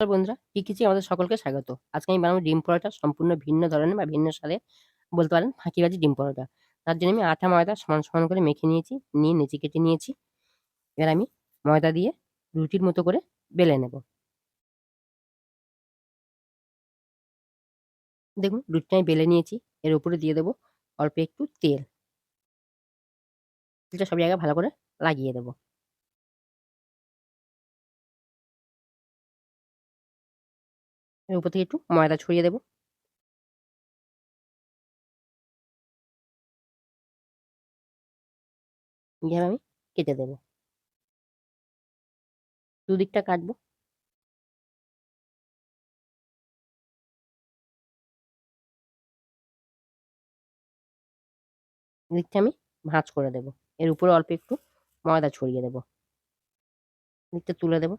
নমস্কার বন্ধুরা কি কিছু আমাদের সকলকে স্বাগত। আজকে আমি বানাবো ডিম পরোটা, সম্পূর্ণ ভিন্ন ধরনের বা ভিন্ন স্বাদে বলতে পারেন ফাঁকিবাজি ডিম পরোটা। তার জন্য আমি আটা, ময়দা সমান সমান করে মেখে নিয়েছি, নিয়ে নেচি কেটে নিয়েছি। এবার আমি ময়দা দিয়ে রুটির মতো করে বেলে নেব। দেখুন, রুটিটা আমি বেলে নিয়েছি, এর উপরে দিয়ে দেবো অল্প একটু তেল। তেলটা সব জায়গায় ভালো করে লাগিয়ে দেবো। এর উপর থেকে একটু ময়দা ছড়িয়ে দেবো। দিয়ে আমি কেটে দেবো। দুদিকটা কাটবো। দিকটা আমি ভাঁজ করে দেব। এর উপরে অল্প একটু ময়দা ছড়িয়ে দেব। দিকটা তুলে দেব।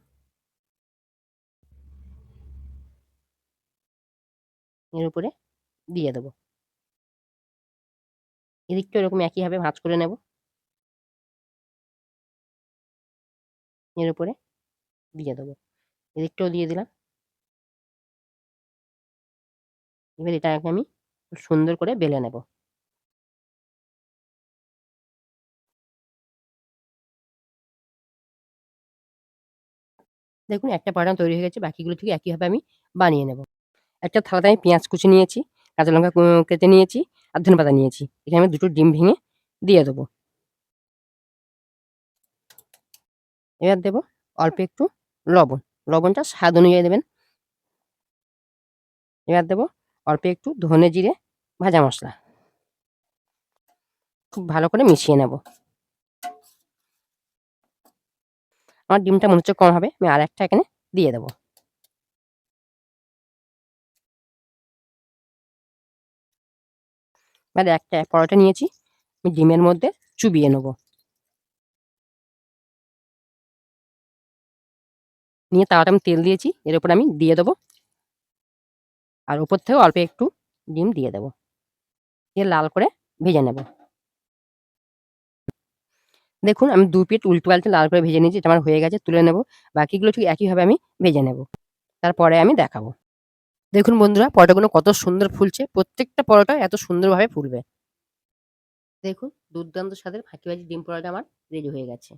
এর উপরে দিয়ে দেবো। এদিকটা এরকম একইভাবে ভাঁজ করে নেব। এর উপরে দিয়ে দেবো। এদিকটাও দিয়ে দিলাম। এবার এটাকে আমি সুন্দর করে বেলে নেব। দেখুন, একটা পাউডার তৈরি হয়ে গেছে, বাকিগুলো থেকে একইভাবে আমি বানিয়ে নেব। একটা থালাতে আমি পেঁয়াজ কুচি নিয়েছি, কাঁচা লঙ্কা কেটে নিয়েছি আর ধনে পাতা নিয়েছি। এখানে আমি দুটো ডিম ভেঙে দিয়ে দেবো। এবার দেব অল্প একটু লবণ। লবণটা স্বাদ অনুযায়ী দেবেন। এবার দেব অল্প একটু ধনে জিরে ভাজা মশলা। খুব ভালো করে মিশিয়ে নেব। আমার ডিমটা মনে হচ্ছে কম হবে, আমি আর একটা এখানে দিয়ে দেবো। এবার একটা পরোটা নিয়েছি। আমি ডিমের মধ্যে চুবিয়ে নেব। নিয়ে তাওয়াটা আমি তেল দিয়েছি। এর উপর আমি দিয়ে দেবো। আর উপর থেকে অল্প একটু ডিম দিয়ে দেবো। দিয়ে লাল করে ভেজে নেব। দেখুন, আমি দু পিট উল্টো পাল্টে লাল করে ভেজে নিয়েছি। এটা আমার হয়ে গেছে, তুলে নেব। বাকিগুলো ঠিক একইভাবে আমি ভেজে নেব। তারপরে আমি দেখাবো। দেখুন বন্ধুরা, পরোটাগুলো কত সুন্দর ফুলছে। প্রত্যেকটা পরোটা এত সুন্দরভাবে ফুলবে। দেখুন, দুর্দান্ত স্বাদের ফাঁকিবাজি ডিম পরোটা আমার রেডি হয়ে গেছে।